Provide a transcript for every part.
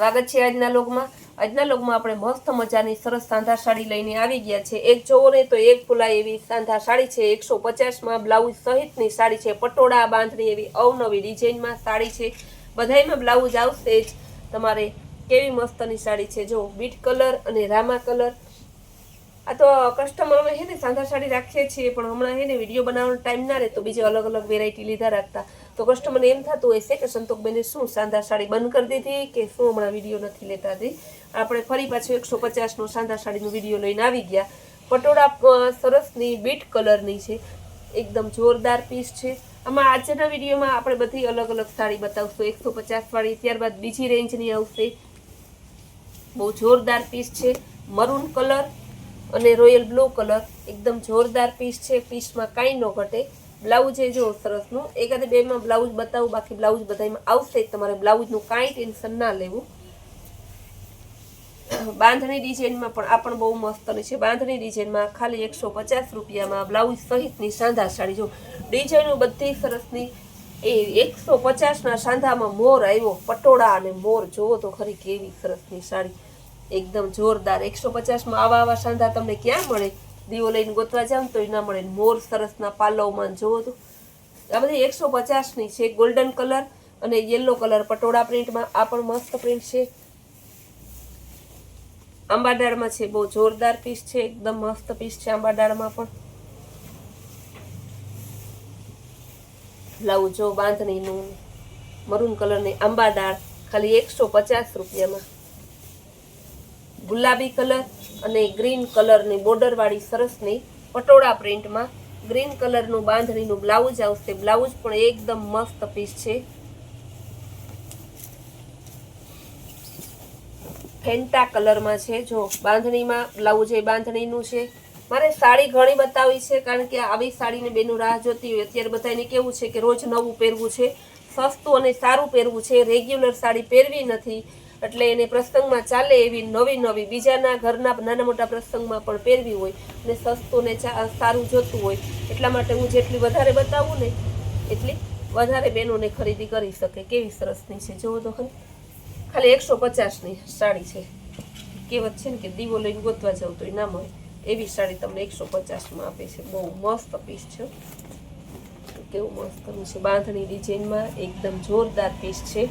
સ્વાગત છે આજના લોગમાં આજના લોગમાં આપણે મસ્ત મજાની સરસ સાંધા સાડી લઈને આવી ગયા છે. એક જોવો ને તો એક ફૂલાય એવી સાંધા સાડી છે. એકસો પચાસમાં બ્લાઉઝ સહિતની સાડી છે. પટોળા, બાંધણી એવી અવનવી ડિઝાઇનમાં સાડી છે. બધાયમાં બ્લાઉઝ આવશે જ. તમારે કેવી મસ્તની સાડી છે? જો બીટ કલર અને રામા કલર. આ તો કસ્ટમર અમે હે ને સાંધા સાડી રાખીએ છીએ, પણ હમણાં હે ને વીડિયો બનાવવાનો ટાઈમ ના રહે તો બીજી અલગ અલગ વેરાયટી લીધા રાખતા. તો કસ્ટમરને એમ થતું હોય છે કે સંતોકબેને શું સાંધા સાડી બંધ કરી દીધી કે શું હમણાં વીડિયો નથી લેતા હતી આપણે ફરી પાછું એકસો પચાસનો સાંધા સાડીનો વીડિયો લઈને આવી ગયા. પટોળા સરસની બીટ કલરની છે. એકદમ જોરદાર પીસ છે. આમાં આજના વિડીયોમાં આપણે બધી અલગ અલગ સાડી બતાવશું. એકસો પચાસ વાળી, ત્યારબાદ બીજી રેન્જની આવશે. બહુ જોરદાર પીસ છે. મરૂન કલર અને રોયલ બ્લુ કલર, એકદમ જોરદાર પીસ છે. પીસમાં કાંઈ ન ઘટે. બ્લાઉઝ એ જો સરસનું. એકાદે બેમાં બ્લાઉઝ બતાવું, બાકી બ્લાઉઝ બધામાં આવશે તમારે બ્લાઉઝનું કાંઈ ટેન્શન ના લેવું. બાંધણી ડિઝાઇનમાં પણ આ પણ બહુ મસ્તની છે. બાંધણી ડિઝાઇનમાં ખાલી એકસો પચાસ રૂપિયામાં બ્લાઉઝ સહિતની સાંધા સાડી. જો ડિઝાઇનો બધી સરસની. એ એકસો પચાસના સાંધામાં મોર આવ્યો. પટોળા અને મોર. જોવો તો ખરી કેવી સરસની સાડી. એકદમ જોરદાર. એકસો પચાસમાં આવા આવા સાંધા તમને ક્યાં મળે? દીવો લઈને ગોતવા જાવ તો એ ના મળે. મોર સરસના પાલવમાં જોવો તો. આ બધી એકસો પચાસની છે ગોલ્ડન કલર અને યલો કલર પટોળા પ્રિન્ટમાં આ પણ મસ્ત પ્રિન્ટ છે. આંબાડાળમાં છે, બહુ જોરદાર પીસ છે, એકદમ મસ્ત પીસ છે આંબાડાળમાં પણ. બ્લાઉઝ જો બાંધણીનું મરૂન કલરની આંબાડાળ, ખાલી એકસો પચાસ રૂપિયામાં. ગુલાબી કલર અને ગ્રીન કલરની બોર્ડરવાળી સરસની પટોળા પ્રિન્ટમાં ગ્રીન કલરનું બાંધણીનું બ્લાઉઝ આવશે. બ્લાઉઝ પણ એકદમ મસ્ત પીસ છે. ફેન્ટા કલરમાં છે. જો બાંધણીમાં બ્લાઉઝ એ બાંધણીનું છે. મારે સાડી ઘણી બતાવી છે કારણ કે આવી સાડીને બેનું રાહ જોતી હોય. અત્યારે બધાને કેવું છે કે રોજ નવું પહેરવું છે. સસ્તું અને સારું પહેરવું છે. રેગ્યુલર સાડી પહેરવી નથી. એટલે એને પ્રસંગમાં ચાલે એવી નવી નવી, બીજાના ઘરના નાના મોટા પ્રસંગમાં પણ પહેરવી હોય અને સસ્તું ને સારું જોતું હોય. એટલા માટે હું જેટલી વધારે બતાવું ને, એટલી વધારે બહેનોને ખરીદી કરી શકે. કેવી સરસની છે. જોવો તો ખરી. ખાલી એકસો પચાસની સાડી છે. કહેવત છે ને કે દીવો લઈને ગોતવા જાવ તો ના મળે એવી સાડી તમને એકસો પચાસમાં આપે છે. બહુ મસ્ત પીસ છે. કેવું મસ્ત છે. બાંધણી ડિઝાઇનમાં એકદમ જોરદાર પીસ છે.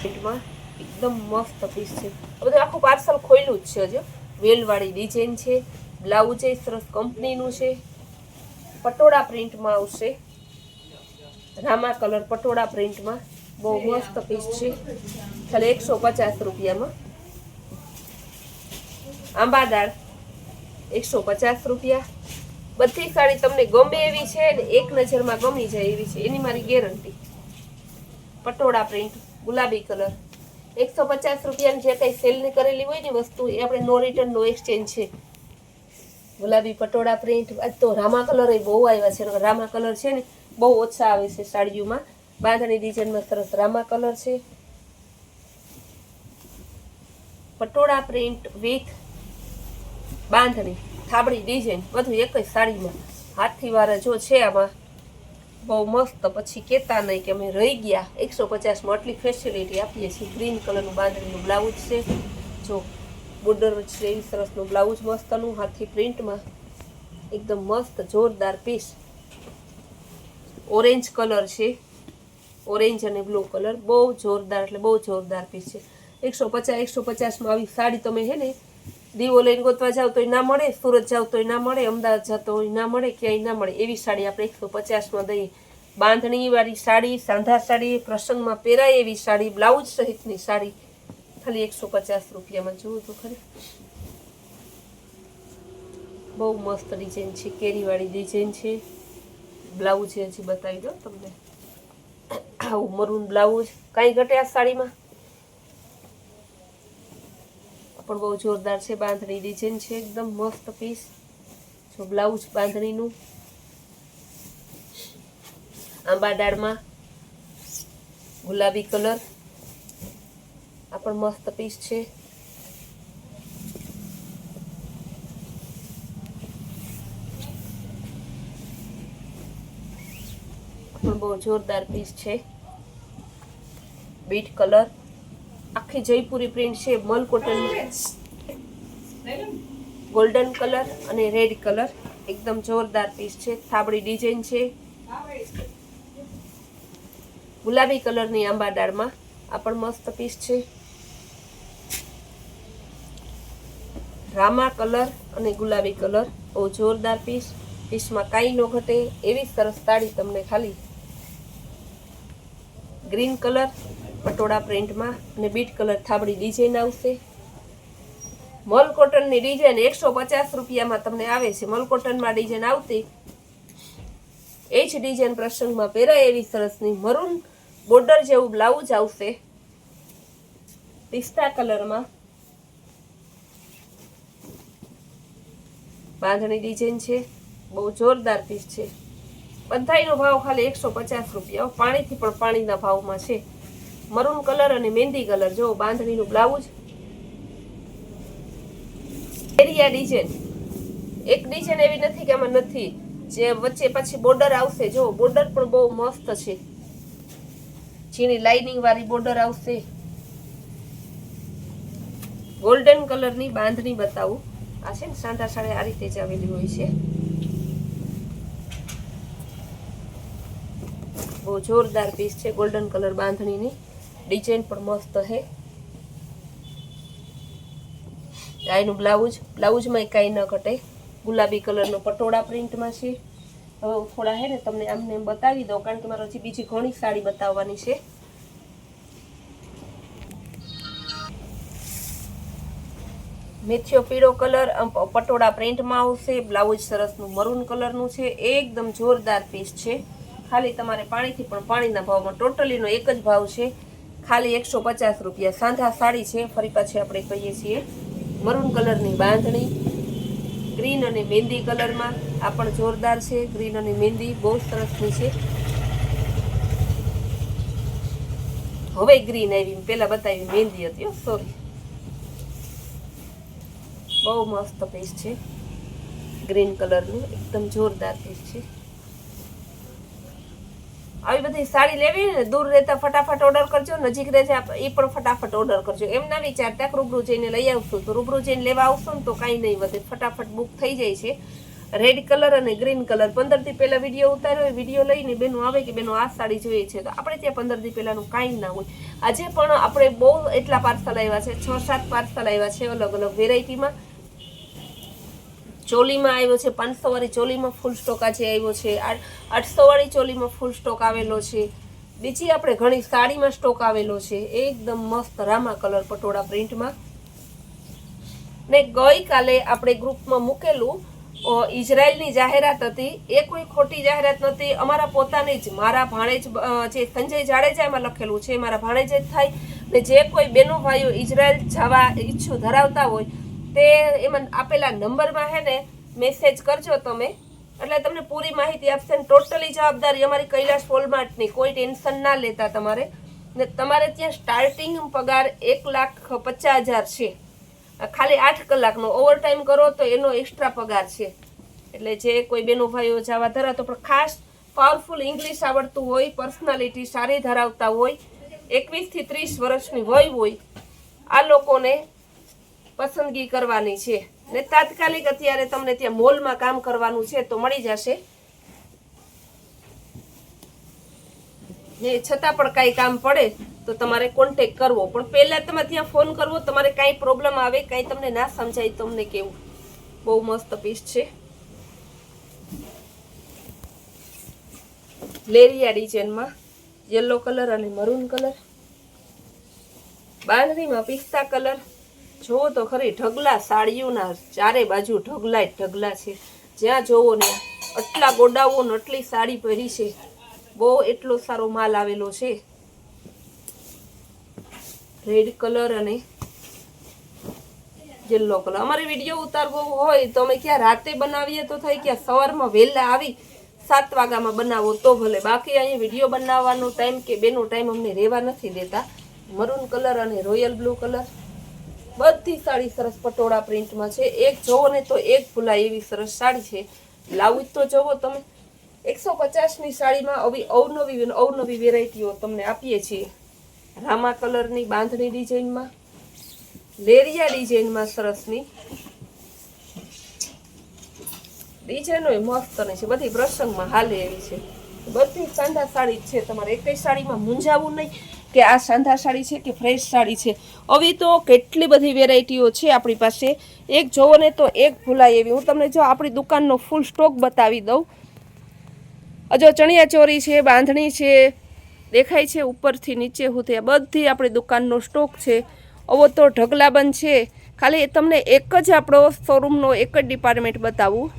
પ્રિન્ટમાં એકદમ મસ્ત પીસ છે. બધું આખું પાર્સલ ખોયલું જ છે હજુ. વેલવાળી ડિઝાઇન છે બ્લાઉઝ એ સરસ કંપનીનું છે. પટોળા પ્રિન્ટમાં આવશે. રામા કલર પટોળા પ્રિન્ટમાં બહુ મસ્ત પીસ છે. ખાલી એકસો પચાસ રૂપિયામાં. આંબાદાળ એકસો પચાસ રૂપિયા. બધી સાડી તમને ગમે એવી છે ને એક નજરમાં ગમી જાય એવી છે. એની મારી ગેરંટી પટોળા પ્રિન્ટ ગુલાબી કલર. એકસો પચાસ રૂપિયાની જે કંઈ સેલની કરેલી હોય ને વસ્તુ, એ આપણે નો રિટર્ન નો એક્સચેન્જ છે. ગુલાબી પટોળા પ્રિન્ટ આજ તો રામા કલર એ બહુ આવ્યા છે. રામા કલર છે ને, બહુ ઓછા આવે છે સાડીઓમાં. બાંધણી ડિઝાઇનમાં સરસ રામા કલર છે. પટોળા પ્રિન્ટ વિથ બાંધણી, થાબડી ડિઝાઇન બધું એક જ સાડીમાં. હાથથી વાળા જો છે આમાં. બહુ મસ્ત. પછી કહેતા નહીં કે અમે રહી ગયા. એકસો પચાસમાં આટલી ફેસિલિટી આપીએ છીએ. ગ્રીન કલરનું બાંધણીનું બ્લાઉઝ છે. જો બોર્ડર છે એવી સરસનું બ્લાઉઝ મસ્તનું હાથી પ્રિન્ટમાં એકદમ મસ્ત, જોરદાર પીસ ઓરેન્જ કલર છે. ઓરેન્જ અને બ્લુ કલર બહુ જોરદાર એટલે બહુ જોરદાર પીસ છે. એકસો પચાસ, એકસો પચાસમાં આવી સાડી તમે હે ને દીવો લઈને ગોતવા જાવ તોય ના મળે, સુરત જાવ તોય ના મળે, અમદાવાદ જતો હોય ના મળે, ક્યાંય ના મળે. એવી સાડી આપણે એકસો પચાસમાં દઈએ. બાંધણીવાળી સાડી, સાંધા સાડી, પ્રસંગમાં પહેરાય એવી સાડી, બ્લાઉઝ સહિતની સાડી. ખાલી એકસો પચાસ રૂપિયામાં. જોવું તો ખરી. બહુ મસ્ત ડિઝાઇન છે, કેરીવાળી ડિઝાઇન છે. બ્લાઉઝ હજી બતાવી દો તમને. આવું મરૂન બ્લાઉઝ. કાંઈ ઘટે આ સાડીમાં? પણ બહુ જોરદાર છે, બાંધણી ડિઝાઇન છે, એકદમ મસ્ત પીસ જો બ્લાઉઝ બાંધણીનું. આંબા દાળમાં ગુલાબી કલર આ પણ મસ્ત પીસ છે. પણ બહુ જોરદાર પીસ છે. બીટ કલર આખી જયપુરી પ્રિન્ટ છે, મલ કોટન ગોલ્ડન કલર અને રેડ કલર એકદમ જોરદાર પીસ છે, થાબડી ડિઝાઇન છે. ગુલાબી કલરની આંબા દાળમાં આ પણ મસ્ત પીસ છે. રામા કલર અને ગુલાબી કલર બહુ જોરદાર પીસ પીસમાં કાંઈ ન ઘટે, એવી સરસ સાડી તમને ખાલી. ગ્રીન કલર પટોળા પ્રિન્ટમાં અને બીટ કલર થાબડી ડિઝાઇન આવશે. મલ કોટનની ડિઝાઇન એકસો પચાસ રૂપિયામાં તમને આવે છે. મલ કોટનમાં ડિઝાઇન આવતી એ જ ડિઝાઇન પ્રસંગમાં પહેરાય એવી સરસની મરૂન બોર્ડર જેવું બ્લાઉઝ આવશે. પિસ્તા કલરમાં બાંધણી ડિઝાઇન છે. બહુ જોરદાર પીસ છે. બધાયનો ભાવ ખાલી એકસો પચાસ રૂપિયા. પાણીથી પણ પાણીના ભાવમાં છે. મરૂન કલર અને મહેંદી કલર. જો, બાંધણીનું બ્લાઉઝ. એરિયા ડિઝાઇન એક ડિઝાઇન એવી નથી કે આમાં નથી. જે વચ્ચે પછી બોર્ડર આવશે. જો બોર્ડર પણ બહુ મસ્ત છે. ઝીણી લાઇનિંગ વાળી બોર્ડર આવશે. ગોલ્ડન કલરની બાંધણી બતાવું. આ છે ને, સાંધા સાડે આ રીતે જ આવેલી હોય છે. બહુ જોરદાર પીસ છે ગોલ્ડન કલર બાંધણીની. ડિઝાઇન પણ મસ્ત હે આનું બ્લાઉઝ બ્લાઉઝમાં કાંઈ ન ઘટે. ગુલાબી કલરનો પટોળા પ્રિન્ટમાં છે. હવે થોડા હે ને તમને આમને બતાવી દઉં, કારણ કે મારે હજી બીજી ઘણી સાડી બતાવવાની છે. મેથીઓ પીળો કલર પટોળા પ્રિન્ટમાં આવશે. બ્લાઉઝ સરસનું મરૂન કલરનું છે. એકદમ જોરદાર પીસ છે. ખાલી તમારે પાણીથી પણ પાણીના ભાવમાં ટોટલીનો એક જ ભાવ છે. ખાલી એકસો પચાસ રૂપિયા સાંધા સાડી છે. ફરી પાછી આપણે કહીએ છીએ મરૂન કલરની બાંધણી. ગ્રીન અને મહેંદી કલરમાં આ પણ જોરદાર છે. ગ્રીન અને મહેંદી બહુ સરસની છે. હવે ગ્રીન આવી પેલા બતાવી મહેંદી હતી સોરી બહુ મસ્ત પીસ છે. ગ્રીન કલરનું, એકદમ જોરદાર પીસ છે. આવી બધી સાડી લેવી ને, દૂર રહેતા ફટાફટ ઓર્ડર કરજો, નજીક રહે છે એ પણ ફટાફટ ઓર્ડર કરજો. એમ ના વિચારતા કે રૂબરૂ જઈને લઈ આવશું તો રૂબરૂ જઈને લેવા આવશો ને તો કાંઈ નહીં વધે. ફટાફટ બુક થઈ જાય છે. રેડ કલર અને ગ્રીન કલર પંદર પહેલાં વીડિયો ઉતાર્યો વીડિયો લઈને બેનો આવે કે બેનો આ સાડી જોઈએ છે. તો આપણે ત્યાં પંદર પહેલાંનું પહેલાનું કાંઈ ના હોય. આજે પણ આપણે બહુ એટલા પાર્સલ આવ્યા છે, છ સાત પાર્સલ આવ્યા છે અલગ અલગ વેરાયટીમાં ચોલીમાં આવ્યો છે પાંચસો વાળી ચોલીમાં ફૂલ સ્ટોક આજે આવ્યો છે આઠસો વાળી ચોલીમાં ફૂલ સ્ટોક આવેલો છે. બીજી આપણે ઘણી સાડીમાં સ્ટોક આવેલો છે, એકદમ મસ્ત રામા કલર પટોળા પ્રિન્ટમાં ને ગઈકાલે આપણે ગ્રુપમાં મૂકેલું ઇઝરાયલની જાહેરાત હતી. એ કોઈ ખોટી જાહેરાત નથી. અમારા પોતાની જ, મારા ભાણેજ જે સંજય જાડેજા એમાં લખેલું છે, મારા ભાણેજ જ થાય. ને જે કોઈ બેનો ભાઈઓ ઇઝરાયલ જવા ઈચ્છું ધરાવતા હોય તે એમાં આપેલા નંબરમાં હે ને મેસેજ કરજો તમે. એટલે તમને પૂરી માહિતી આપશે ને ટોટલી જવાબદારી અમારી કૈલાસ ફોલમાર્ટની. કોઈ ટેન્શન ના લેતા તમારે. ને તમારે ત્યાં સ્ટાર્ટિંગ પગાર એક લાખ પચાસ હજાર છે. ખાલી આઠ કલાકનો ઓવરટાઈમ કરો તો એનો એક્સ્ટ્રા પગાર છે. એટલે જે કોઈ બેનો ભાઈઓ જવા ધરાવતો પણ ખાસ પાવરફુલ ઇંગ્લિશ આવડતું હોય પર્સનાલિટી સારી ધરાવતા હોય, એકવીસથી ત્રીસ વર્ષની વય હોય, આ લોકોને પસંદગી કરવાની છે. ને તાત્કાલિક અત્યારે તમને ત્યાં મોલમાં કામ કરવાનું છે તો મળી જશે. ને છતાં પણ કાંઈ કામ પડે તો તમારે કોન્ટેક કરવો. પણ પહેલાં તમે ત્યાં ફોન કરવો, તમારે કાંઈ પ્રોબ્લેમ આવે, કાંઈ તમને ના સમજાય, તમને કેવું? બહુ મસ્ત પીસ છે. લેરિયા ડિઝાઇનમાં યલો કલર અને મરૂન કલર બાંધણીમાં પિસ્તા કલર જુઓ તો ખરી, ઢગલા સાડીઓના ચારે બાજુ ઢગલા જ ઢગલા છે. જ્યાં જોવો ને, આટલા ગોડાઓ ને આટલી સાડી પહેરી છે. બહુ એટલો સારો માલ આવેલો છે. રેડ કલર અને યલો કલર અમારે વીડિયો ઉતારવો હોય તો અમે ક્યાં રાતે બનાવીએ તો થાય ક્યાં સવારમાં વહેલા આવી સાત વાગ્યામાં બનાવો તો ભલે. બાકી અહીંયા વીડિયો બનાવવાનો ટાઈમ કે બેનો ટાઈમ અમને રહેવા નથી દેતા. મરૂન કલર અને રોયલ બ્લુ કલર બધી સાડી સરસ પટોળા પ્રિન્ટમાં છે. એક જોવો ને તો એક ભૂલાય એવી સરસ સાડી છે. બ્લાઉઝ તો જોવો તમે. એકસો પચાસની સાડીમાં આવી અવનવી અવનવી વેરાયટીઓ તમને આપીએ છીએ. રામા કલરની બાંધણી ડિઝાઇનમાં લેરિયા ડિઝાઇનમાં સરસની. ડિઝાઇનો મસ્ત અને છે. બધી પ્રસંગમાં હાલે એવી છે. બધી સાંધા સાડી છે તમારે. એકઈ સાડીમાં મૂંઝાવું નહીં. કે આ સાંધા સાડી છે કે ફ્રેશ સાડી છે? હવે તો કેટલી બધી વેરાયટીઓ છે આપણી પાસે. એક જોવો ને તો એક ભૂલાય એવી. હું તમને જો આપણી દુકાનનો ફૂલ સ્ટોક બતાવી દઉં. જો ચણિયા ચોરી છે, બાંધણી છે, દેખાય છે ઉપરથી નીચે સુધી. બધી આપણી દુકાનનો સ્ટોક છે. અવો તો ઢગલાબંધ છે. ખાલી તમને એક જ આપણો શોરૂમનો એક જ ડિપાર્ટમેન્ટ બતાવું.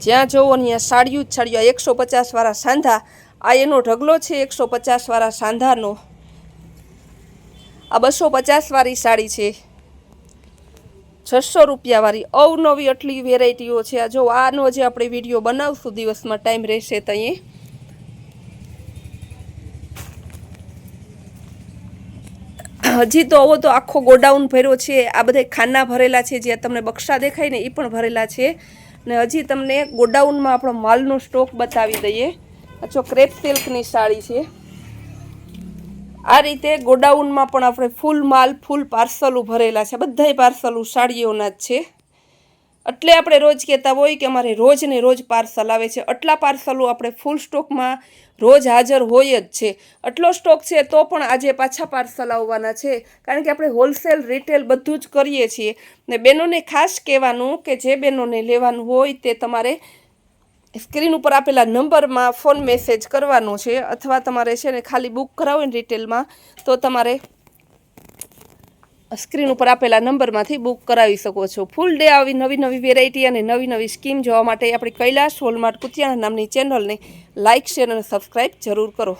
જ્યાં જોવો ત્યાં સાડિયું જ સાડિયું. એકસો પચાસવાળા સાંધા. આ એનો ઢગલો છે એકસો પચાસવાળા સાંધાનો. આ બસો પચાસવાળી સાડી છે. છસો રૂપિયાવાળી અવનવી આટલી વેરાયટીઓ છે. આ જો આનો જે આપણે વીડિયો બનાવશું દિવસમાં ટાઈમ રહેશે તો હજી તો આવો તો આખો ગોડાઉન ભર્યો છે. આ બધા ખાના ભરેલા છે જ્યાં તમને બક્ષા દેખાય ને, એ પણ ભરેલા છે. ને હજી તમને ગોડાઉનમાં આપણો માલનો સ્ટોક બતાવી દઈએ. જો ક્રેપ સિલ્કની સાડી છે. આ રીતે ગોડાઉનમાં પણ આપણે ફૂલ માલ, ફૂલ પાર્સલો ભરેલા છે. બધાય પાર્સલો સાડીઓના જ છે. એટલે આપણે રોજ કહેતા હોય કે અમારે રોજ ને રોજ પાર્સલ આવે છે. આટલા પાર્સલો આપણે ફૂલ સ્ટોકમાં રોજ હાજર હોય જ છે. આટલો સ્ટોક છે તો પણ આજે પાછા પાર્સલ આવવાના છે. કારણ કે આપણે હોલસેલ, રિટેલ બધું જ કરીએ છીએ. ને બહેનોને ખાસ કહેવાનું કે જે બહેનોને લેવાનું હોય તે તમારે સ્ક્રીન ઉપર આપેલા નંબરમાં ફોન મેસેજ કરવાનો છે અથવા તમારે છે ને ખાલી બુક કરાવો ને રિટેલમાં, તો તમારે સ્ક્રીન ઉપર આપેલા નંબરમાંથી બુક કરાવી શકો છો. ફૂલ ડે આવી નવી નવી વેરાયટી અને નવી નવી સ્કીમ જોવા માટે આપણી કૈલાશ હોલમાર્ટ કુતિયાણા નામની ચેનલને લાઇક શેર અને સબસ્ક્રાઈબ જરૂર કરો.